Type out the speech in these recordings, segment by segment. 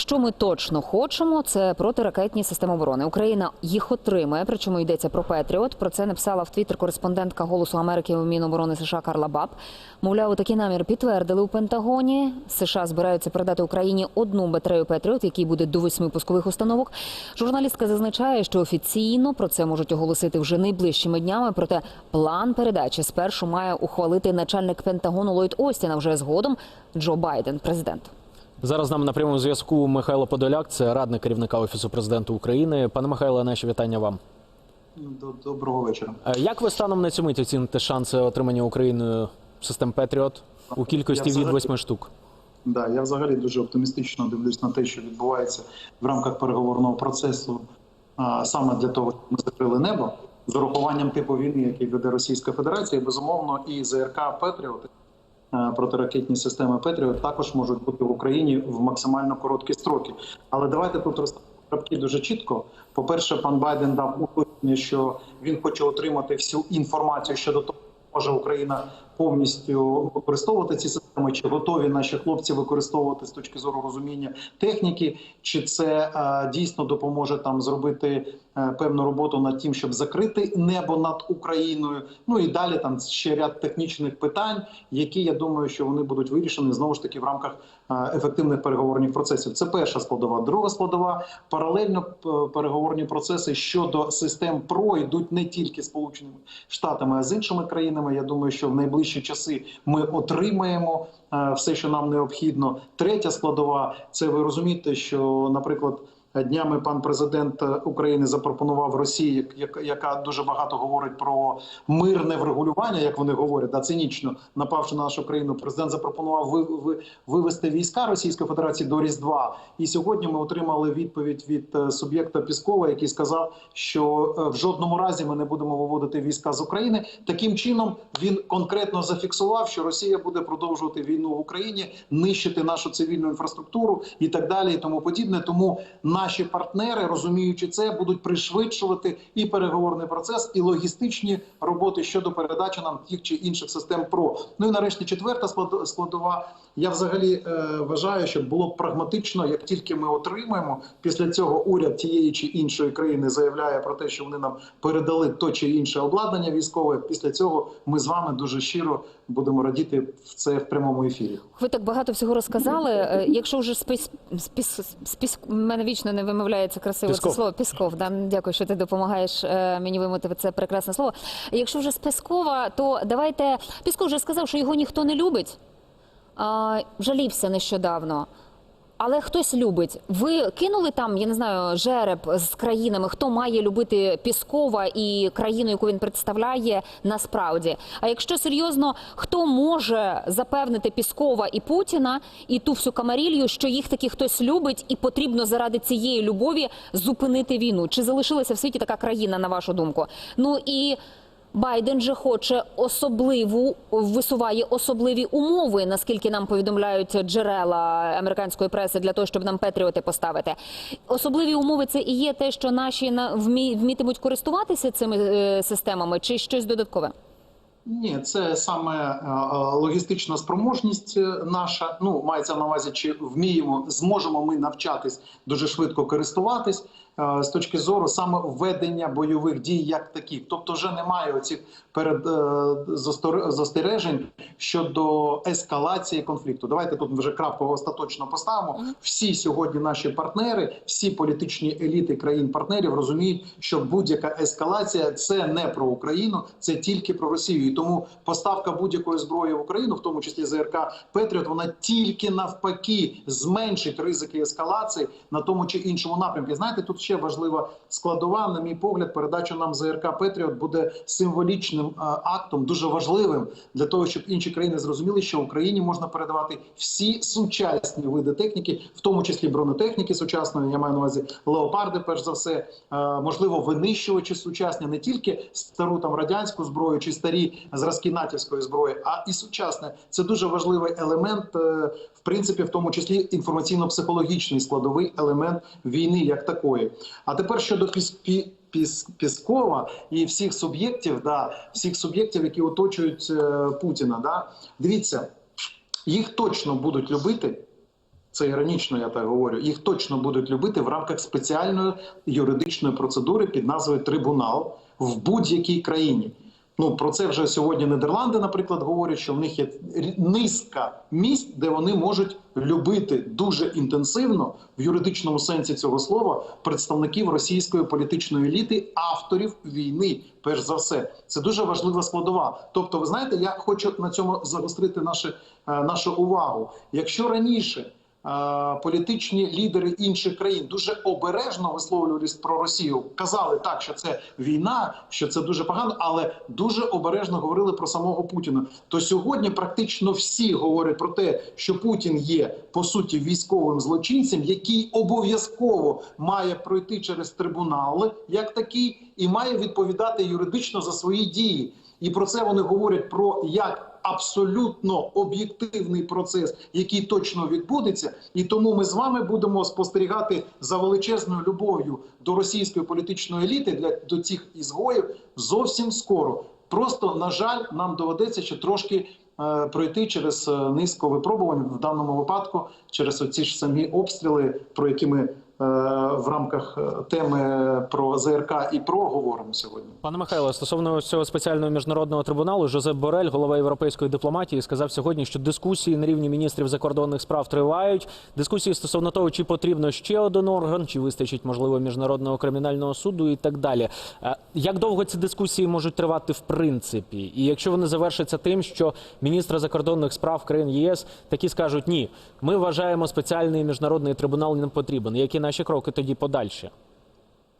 Що ми точно хочемо, це протиракетні системи оборони. Україна їх отримає. Причому йдеться про Петріот. Про це написала в Твіттер кореспондентка Голосу Америки у Міноборони США Карла Баб. Мовляв, такі намір підтвердили у Пентагоні. США збираються передати Україні одну батарею Петріот, який буде до восьми пускових установок. Журналістка зазначає, що офіційно про це можуть оголосити вже найближчими днями. Проте план передачі спершу має ухвалити начальник Пентагону Ллойд Остін, а вже згодом Джо Байден, президент. Зараз з нами на прямому зв'язку Михайло Подоляк, це радник керівника офісу президента України. Пане Михайло, наші вітання вам. Доброго вечора. Е, Як ви станом на цю мить оціните шанси отримання Україною систем Петріот у кількості від восьми штук? Да, я взагалі дуже оптимістично дивлюсь на те, що відбувається в рамках переговорного процесу, а, саме для того, щоб ми закрили небо з урахуванням типу війни, який веде Російська Федерація, безумовно, і ЗРК Петріот. Е, Протиракетні системи Петріот також можуть бути в Україні в максимально короткі строки. Але давайте тут розставимо крапки дуже чітко. По-перше, пан Байден дав уточнення, що він хоче отримати всю інформацію щодо того, може Україна повністю використовувати ці системи, чи готові наші хлопці використовувати з точки зору розуміння техніки, чи це е, дійсно допоможе там зробити певну роботу над тим, щоб закрити небо над Україною. Ну і далі там ще ряд технічних питань, які я думаю, що вони будуть вирішені знову ж таки в рамках е, ефективних переговорних процесів. Це перша складова. Друга складова паралельно е, переговорні процеси щодо систем ПРО йдуть не тільки Сполученими Штатами, а з іншими країнами. Я думаю, що в найближчі часи ми отримаємо е, все, що нам необхідно. Третя складова це ви розумієте, що, наприклад. Днями пан президент України запропонував Росії, як- яка дуже багато говорить про мирне врегулювання, як вони говорять, да, цинічно напавши на нашу країну. Президент запропонував ви, ви, вивести війська Російської Федерації до Різдва. І сьогодні ми отримали відповідь від е, суб'єкта Піскова, який сказав, що е, в жодному разі ми не будемо виводити війська з України. Таким чином він конкретно зафіксував, що Росія буде продовжувати війну в Україні, нищити нашу цивільну інфраструктуру і так далі, і тому подібне. Тому наші партнери, розуміючи це, будуть пришвидшувати і переговорний процес, і логістичні роботи щодо передачі нам тих чи інших систем ПРО. Ну і нарешті четверта склад- складова. Я взагалі е, вважаю, що було б прагматично, як тільки ми отримаємо після цього уряд тієї чи іншої країни заявляє про те, що вони нам передали то чи інше обладнання військове. Після цього ми з вами дуже щиро будемо радіти в це в прямому ефірі. Ви так багато всього розказали. Е, Якщо вже спис, спис, спис, мене вічно не вимовляється красиво Пісков. це слово Пісков. Да? Дякую, що ти допомагаєш е, мені вимовити це прекрасне слово. Якщо вже з Пескова, то давайте Пісков вже сказав, що його ніхто не любить. Жалівся нещодавно. Але хтось любить. Ви кинули там, я не знаю, жереб з країнами, хто має любити Піскова і країну, яку він представляє насправді. А якщо серйозно, хто може запевнити Піскова і Путіна і ту всю камарілью, що їх таки хтось любить, і потрібно заради цієї любові зупинити війну? Чи залишилася в світі така країна, на вашу думку? Ну і Байден же хоче особливу висуває особливі умови, наскільки нам повідомляють джерела американської преси для того, щоб нам патріоти поставити. Особливі умови це і є те, що наші на вмі, вмітимуть користуватися цими е, системами, чи щось додаткове. Ні, це саме е, логістична спроможність е, наша. Ну мається на увазі, чи вміємо, зможемо ми навчатись дуже швидко користуватись з точки зору саме введення бойових дій як таких. Тобто, вже немає оцих перед е, застережень щодо ескалації конфлікту. Давайте тут вже крапку остаточно поставимо. Всі сьогодні наші партнери, всі політичні еліти країн-партнерів розуміють, що будь-яка ескалація це не про Україну, це тільки про Росію. І тому поставка будь-якої зброї в Україну, в тому числі ЗРК Петріот, вона тільки навпаки зменшить ризики ескалації на тому чи іншому напрямку. Знаєте, тут ще важлива складова, на мій погляд, передача нам ЗРК Петріот буде символічним е, актом, дуже важливим для того, щоб інші країни зрозуміли, що Україні можна передавати всі сучасні види техніки, в тому числі бронетехніки сучасної. Я маю на увазі леопарди, перш за все, е, можливо, винищувачі сучасні, не тільки стару там радянську зброю чи старі зразки натівської зброї, а і сучасне. Це дуже важливий елемент, е, в принципі, в тому числі інформаційно-психологічний складовий елемент війни як такої. А тепер щодо піс- Піскова і всіх суб'єктів, да, всіх суб'єктів, які оточують е, Путіна. Да. Дивіться, їх точно будуть любити, Це іронічно, я так говорю. Їх точно будуть любити в рамках спеціальної юридичної процедури під назвою Трибунал в будь-якій країні. Ну про це вже сьогодні Нідерланди, наприклад, говорять, що в них є низка місць, де вони можуть любити дуже інтенсивно в юридичному сенсі цього слова представників російської політичної еліти, авторів війни. Перш за все, це дуже важлива складова. Тобто, ви знаєте, я хочу на цьому загострити наше, е, нашу увагу. Якщо раніше політичні лідери інших країн дуже обережно висловлювались про Росію. Казали так, що це війна, що це дуже погано, але дуже обережно говорили про самого Путіна. То сьогодні практично всі говорять про те, що Путін є по суті військовим злочинцем, який обов'язково має пройти через трибунали, як такий, і має відповідати юридично за свої дії. І про це вони говорять про як абсолютно об'єктивний процес, який точно відбудеться, і тому ми з вами будемо спостерігати за величезною любов'ю до російської політичної еліти для до цих ізгоїв зовсім скоро. Просто на жаль, нам доведеться ще трошки е, пройти через е, низку випробувань в даному випадку, через оці ж самі обстріли, про які ми в рамках е, теми про ЗРК і ПРО говоримо сьогодні. Пане Михайло, стосовно цього спеціального міжнародного трибуналу, Жозеп Борель, голова європейської дипломатії, сказав сьогодні, що дискусії на рівні міністрів закордонних справ тривають. Дискусії стосовно того, чи потрібно ще один орган, чи вистачить можливо міжнародного кримінального суду і так далі. Е, Як довго ці дискусії можуть тривати в принципі? І якщо вони завершаться тим, що міністри закордонних справ країн ЄС такі скажуть, ні, ми вважаємо спеціальний міжнародний трибунал не потрібен. Які наші кроки тоді подальші?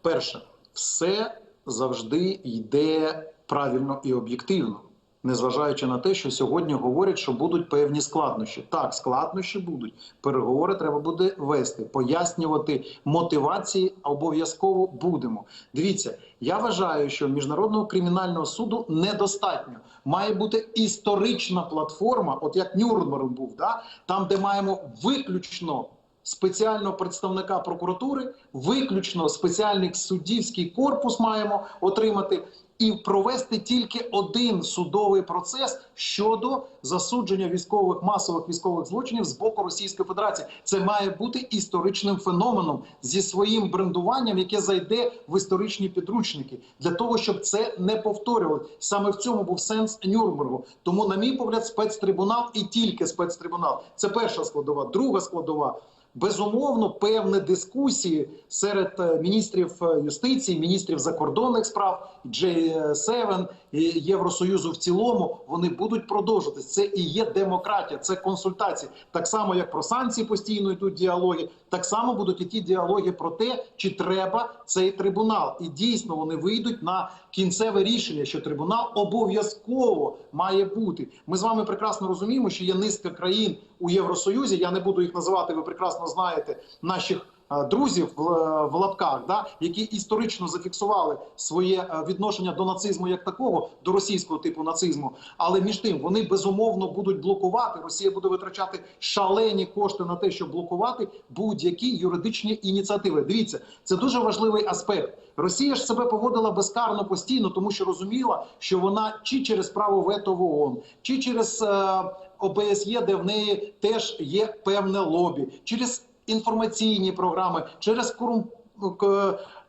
Перше, все завжди йде правильно і об'єктивно, незважаючи на те, що сьогодні говорять, що будуть певні складнощі. Так, складнощі будуть. Переговори треба буде вести, пояснювати мотивації обов'язково будемо. Дивіться, я вважаю, що міжнародного кримінального суду недостатньо. Має бути історична платформа, от як Нюрнберг був, да? там, де маємо виключно спеціального представника прокуратури, виключно спеціальний суддівський корпус маємо отримати і провести тільки один судовий процес щодо засудження військових масових військових злочинів з боку Російської Федерації. Це має бути історичним феноменом зі своїм брендуванням, яке зайде в історичні підручники, для того, щоб це не повторювали. Саме в цьому був сенс Нюрнбергу. Тому, на мій погляд, спецтрибунал і тільки спецтрибунал. Це перша складова, друга складова. Безумовно, певні дискусії серед е, міністрів е, юстиції, міністрів закордонних справ, J7, і Євросоюзу в цілому вони будуть продовжуватися. Це і є демократія, це консультації. Так само, як про санкції постійно йдуть діалоги, так само будуть і ті діалоги про те, чи треба цей трибунал. І дійсно вони вийдуть на кінцеве рішення, що трибунал обов'язково має бути. Ми з вами прекрасно розуміємо, що є низка країн у Євросоюзі. Я не буду їх називати. Ви прекрасно знаєте наших. е, Друзів в, в лапках, да, які історично зафіксували своє е, відношення до нацизму як такого, до російського типу нацизму. Але між тим вони безумовно будуть блокувати. Росія буде витрачати шалені кошти на те, щоб блокувати будь-які юридичні ініціативи. Дивіться, це дуже важливий аспект. Росія ж себе поводила безкарно постійно, тому що розуміла, що вона чи через право вето в ООН, чи через е, ОБСЄ, де в неї теж є певне лобі, через інформаційні програми, через корум...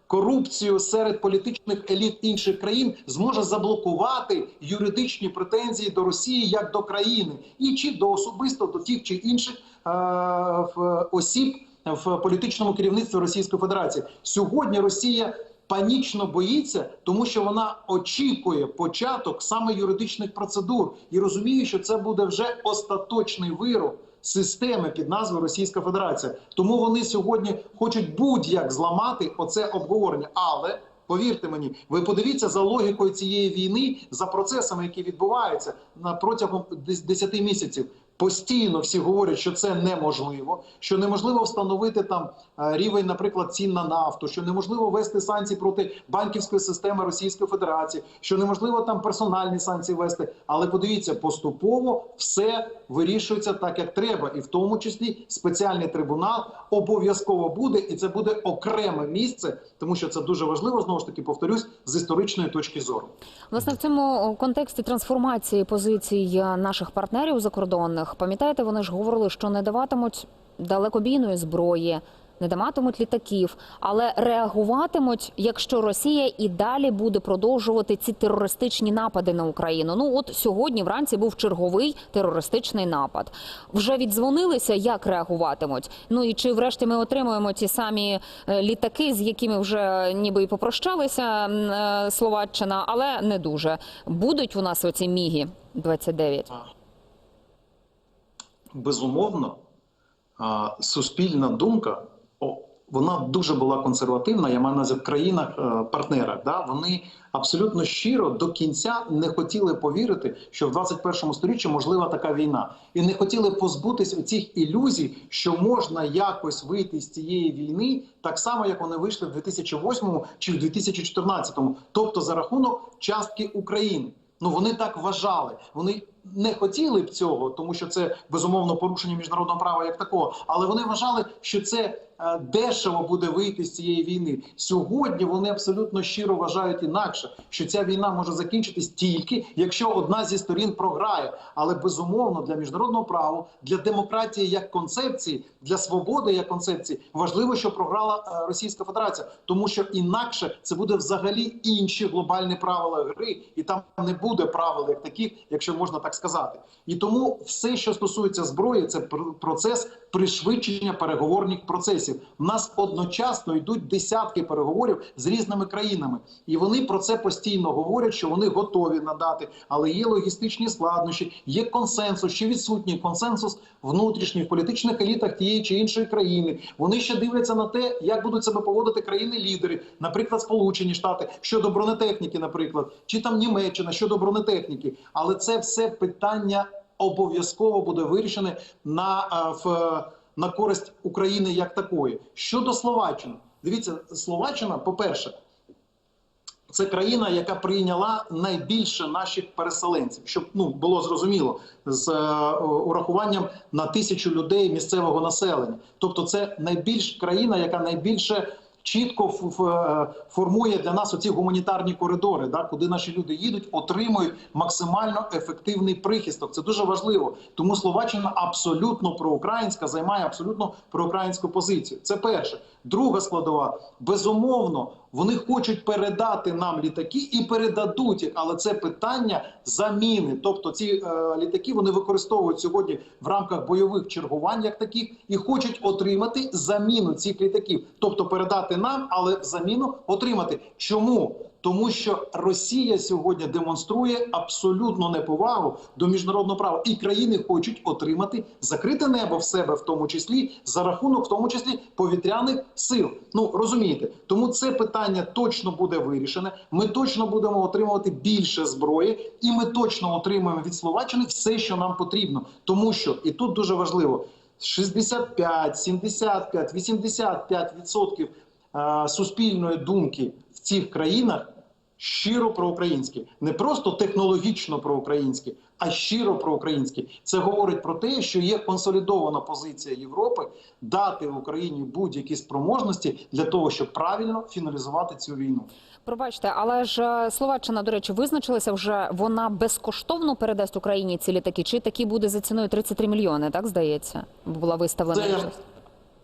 корупцію серед політичних еліт інших країн зможе заблокувати юридичні претензії до Росії як до країни, і чи до особисто до тих чи інших е, осіб в політичному керівництві Російської Федерації. Сьогодні Росія панічно боїться, тому що вона очікує початок саме юридичних процедур і розуміє, що це буде вже остаточний вирок системи під назвою Російська Федерація. Тому вони сьогодні хочуть будь-як зламати оце обговорення, але. Повірте мені, ви подивіться за логікою цієї війни, за процесами, які відбуваються на протягом дес- 10 місяців. Постійно всі говорять, що це неможливо, що неможливо встановити там е, рівень, наприклад, цін на нафту, що неможливо ввести санкції проти банківської системи Російської Федерації, що неможливо там персональні санкції ввести. Але подивіться, поступово все вирішується так, як треба, і в тому числі спеціальний трибунал обов'язково буде, і це буде окреме місце, тому що це дуже важливо знову ж таки повторюсь з історичної точки зору. Власне, в цьому контексті трансформації позицій наших партнерів закордонних, пам'ятаєте, вони ж говорили, що не даватимуть далекобійної зброї, не даматимуть літаків, але реагуватимуть, якщо Росія і далі буде продовжувати ці терористичні напади на Україну. Ну от сьогодні вранці був черговий терористичний напад. Вже віддзвонилися, як реагуватимуть. Ну і чи врешті ми отримуємо ті самі е, літаки, з якими вже ніби і попрощалися е, Словаччина, але не дуже будуть у нас оці міги 29 безумовно, суспільна думка, вона дуже була консервативна. Я маю на в країнах-партнерах. Да? Вони абсолютно щиро до кінця не хотіли повірити, що в 21 сторіччі можлива така війна, і не хотіли позбутись цих ілюзій, що можна якось вийти з цієї війни, так само як вони вийшли в 2008 чи в 2014, тобто за рахунок частки України. Ну вони так вважали. Вони не хотіли б цього, тому що це безумовно порушення міжнародного права як такого. Але вони вважали, що це дешево буде вийти з цієї війни. Сьогодні вони абсолютно щиро вважають інакше, що ця війна може закінчитись тільки якщо одна зі сторін програє. Але безумовно для міжнародного права, для демократії як концепції, для свободи як концепції важливо, що програла е, Російська Федерація, тому що інакше це буде взагалі інші глобальні правила гри, і там не буде правил як таких, якщо можна так сказати. І тому все, що стосується зброї, це процес пришвидшення переговорних процесів. У нас одночасно йдуть десятки переговорів з різними країнами, і вони про це постійно говорять, що вони готові надати, але є логістичні складнощі, є консенсус, чи відсутній консенсус внутрішній в політичних елітах тієї чи іншої країни. Вони ще дивляться на те, як будуть себе поводити країни-лідери, наприклад, Сполучені Штати щодо бронетехніки, наприклад, чи там Німеччина щодо бронетехніки. Але це все питання обов'язково буде вирішене на, е, в, на користь України як такої. Щодо Словаччини, дивіться, Словаччина, по-перше, це країна, яка прийняла найбільше наших переселенців, щоб ну було зрозуміло з е, урахуванням на тисячу людей місцевого населення. Тобто, це найбільш країна, яка найбільше чітко е, формує для нас оці гуманітарні коридори, да, куди наші люди їдуть, отримують максимально ефективний прихисток. Це дуже важливо. Тому Словаччина абсолютно проукраїнська, займає абсолютно проукраїнську позицію. Це перше. Друга складова безумовно. Вони хочуть передати нам літаки і передадуть їх, але це питання заміни. Тобто ці е, літаки вони використовують сьогодні в рамках бойових чергувань, як таких, і хочуть отримати заміну цих літаків, тобто передати нам, але заміну отримати. Чому? Тому що Росія сьогодні демонструє абсолютну неповагу до міжнародного права, і країни хочуть отримати закрите небо в себе, в тому числі за рахунок, в тому числі повітряних сил. Ну розумієте, тому це питання точно буде вирішене. Ми точно будемо отримувати більше зброї, і ми точно отримаємо від Словаччини все, що нам потрібно, тому що і тут дуже важливо. 65, 75, 85 відсотків е, суспільної думки в цих країнах щиро проукраїнські, не просто технологічно проукраїнські, а щиро проукраїнські. Це говорить про те, що є консолідована позиція Європи дати Україні будь-які спроможності для того, щоб правильно фіналізувати цю війну. Пробачте, але ж е, Словаччина, до речі, визначилася вже. Вона безкоштовно передасть Україні ці літаки. Чи такі буде за ціною 33 мільйони? Так здається, була виставлена. Це,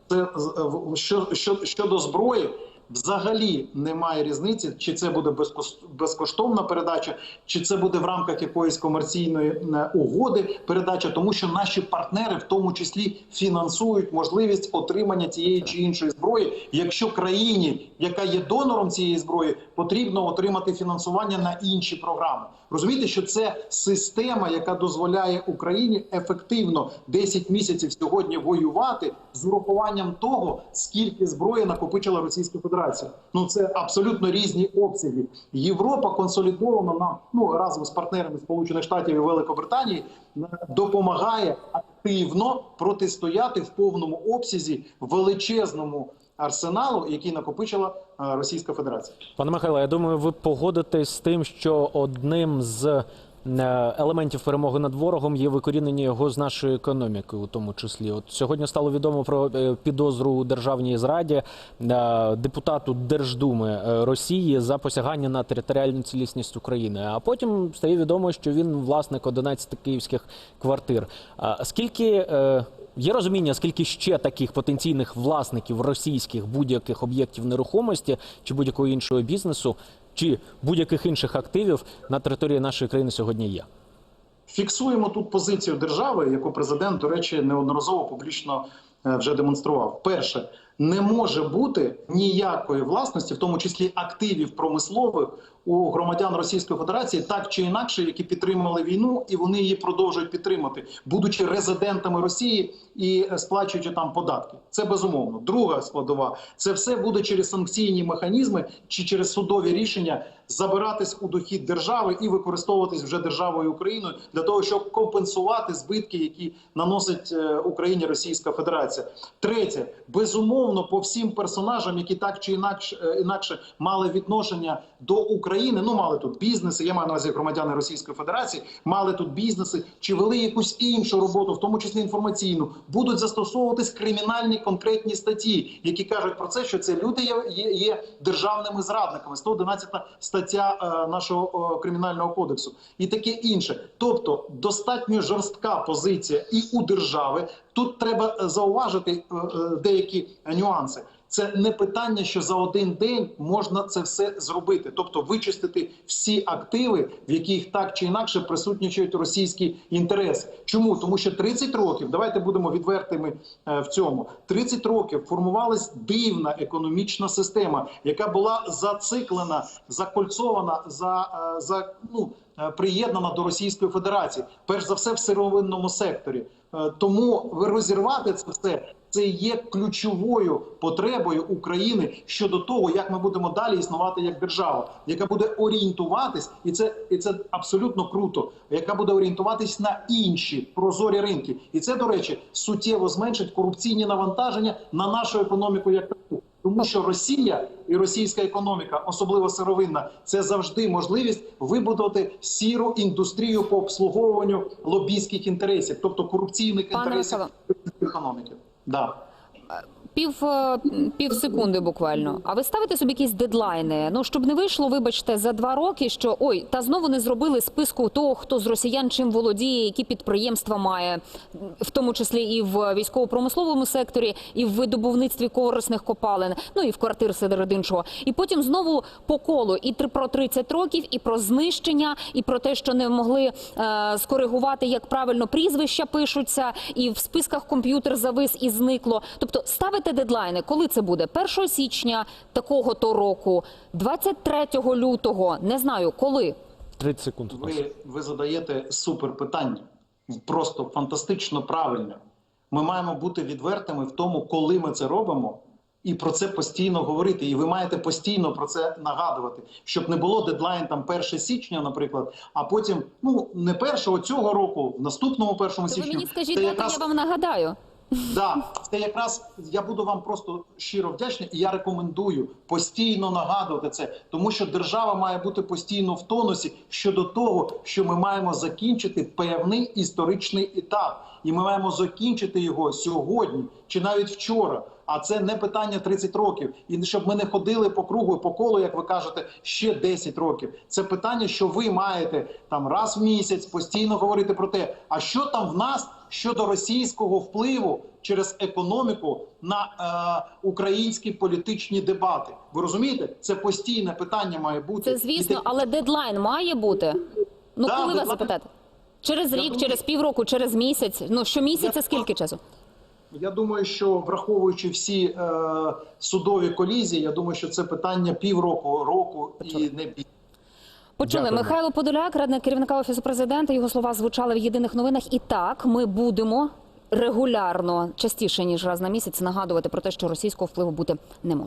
це з- що, що, щодо зброї. Взагалі немає різниці, чи це буде безкоштовна передача, чи це буде в рамках якоїсь комерційної е, угоди передача, тому що наші партнери в тому числі фінансують можливість отримання цієї чи іншої зброї, якщо країні, яка є донором цієї зброї, потрібно отримати фінансування на інші програми. Розумієте, що це система, яка дозволяє Україні ефективно 10 місяців сьогодні воювати з урахуванням того, скільки зброї накопичила Російська Федерація. Ну це абсолютно різні обсяги. Європа консолідовано нам ну разом з партнерами Сполучених Штатів і Великобританії е, допомагає активно протистояти в повному обсязі величезному арсеналу, який накопичила е, Російська Федерація. Пане Михайло, я думаю, ви погодитесь з тим, що одним з е, елементів перемоги над ворогом є викорінення його з нашої економіки, у тому числі. От сьогодні стало відомо про е, підозру у державній зраді депутату Держдуми Росії за посягання на територіальну цілісність України. А потім стає відомо, що він власник 11 київських квартир. Скільки Є розуміння, скільки ще таких потенційних власників російських будь-яких об'єктів нерухомості чи будь-якого іншого бізнесу, чи будь-яких інших активів на території нашої країни сьогодні є? Фіксуємо тут позицію держави, яку президент, до речі, неодноразово публічно е, вже демонстрував. Перше, не може бути ніякої власності, в тому числі активів промислових у громадян Російської Федерації, так чи інакше, які підтримали війну, і вони її продовжують підтримати, будучи резидентами Росії і сплачуючи там податки. Це безумовно. Друга складова це все буде через санкційні механізми чи через судові рішення забиратись у дохід держави і використовуватись вже державою Україною для того, щоб компенсувати збитки, які наносить е, Україні Російська Федерація. Третє, безумовно, по всім персонажам, які так чи інакше інакше мали відношення до України. Ну мали тут бізнеси. Я маю на увазі громадяни Російської Федерації, мали тут бізнеси чи вели якусь іншу роботу, в тому числі інформаційну, будуть застосовуватись кримінальні конкретні статті, які кажуть про це, що це люди є, є, є державними зрадниками. 111 стаття е, нашого е, кримінального кодексу і таке інше. Тобто достатньо жорстка позиція і у держави. Тут треба е, зауважити е, е, деякі нюанси. Це не питання, що за один день можна це все зробити, тобто вичистити всі активи, в яких так чи інакше присутнічають російські інтереси. Чому тому, що 30 років, давайте будемо відвертими е, в цьому. 30 років формувалась дивна економічна система, яка була зациклена, закольцована, за, е, за ну е, приєднана до Російської Федерації, перш за все в сировинному секторі. Тому розірвати це все це є ключовою потребою України щодо того, як ми будемо далі існувати як держава, яка буде орієнтуватись, і це і це абсолютно круто. Яка буде орієнтуватись на інші прозорі ринки, і це до речі суттєво зменшить корупційні навантаження на нашу економіку як таку. Тому що Росія і російська економіка, особливо сировинна, це завжди можливість вибудувати сіру індустрію по обслуговуванню лобійських інтересів, тобто корупційних Пане інтересів економіки. Да. Пів, е, пів секунди буквально. А ви ставите собі якісь дедлайни? Ну щоб не вийшло, вибачте, за два роки, що ой, та знову не зробили списку того, хто з росіян чим володіє, які підприємства має, в тому числі і в військово-промисловому секторі, і в видобувництві корисних копалин, ну і в квартир серед іншого. І потім знову по колу і про 30 років, і про знищення, і про те, що не могли е, скоригувати, як правильно прізвища пишуться, і в списках комп'ютер завис і зникло. Тобто ставите дедлайни, коли це буде 1 січня такого то року, 23 лютого, не знаю коли. 30 секунд. Ви, ви задаєте супер питання, просто фантастично правильне. Ми маємо бути відвертими в тому, коли ми це робимо, і про це постійно говорити. І ви маєте постійно про це нагадувати, щоб не було дедлайн там 1 січня, наприклад, а потім ну не першого цього року, в наступному першому То ви мені скажіть, це якраз я вам нагадаю. Да, це якраз я буду вам просто щиро вдячний, і я рекомендую постійно нагадувати це, тому що держава має бути постійно в тонусі щодо того, що ми маємо закінчити певний історичний етап, і ми маємо закінчити його сьогодні чи навіть вчора. А це не питання 30 років, і щоб ми не ходили по кругу, по колу, як ви кажете, ще 10 років. Це питання, що ви маєте там раз в місяць постійно говорити про те, а що там в нас щодо російського впливу через економіку на е, українські політичні дебати. Ви розумієте? Це постійне питання має бути. Це звісно, але дедлайн має бути. Ну Да, коли вас дедлайн. запитати? Через рік, думаю- через півроку, через місяць. Ну щомісяця Я- скільки часу? Я думаю, що враховуючи всі е, судові колізії, я думаю, що це питання півроку, року і не більше. Почули. Михайло Подоляк, радник керівника офісу президента. Його слова звучали в єдиних новинах. І так ми будемо регулярно частіше ніж раз на місяць нагадувати про те, що російського впливу бути не може.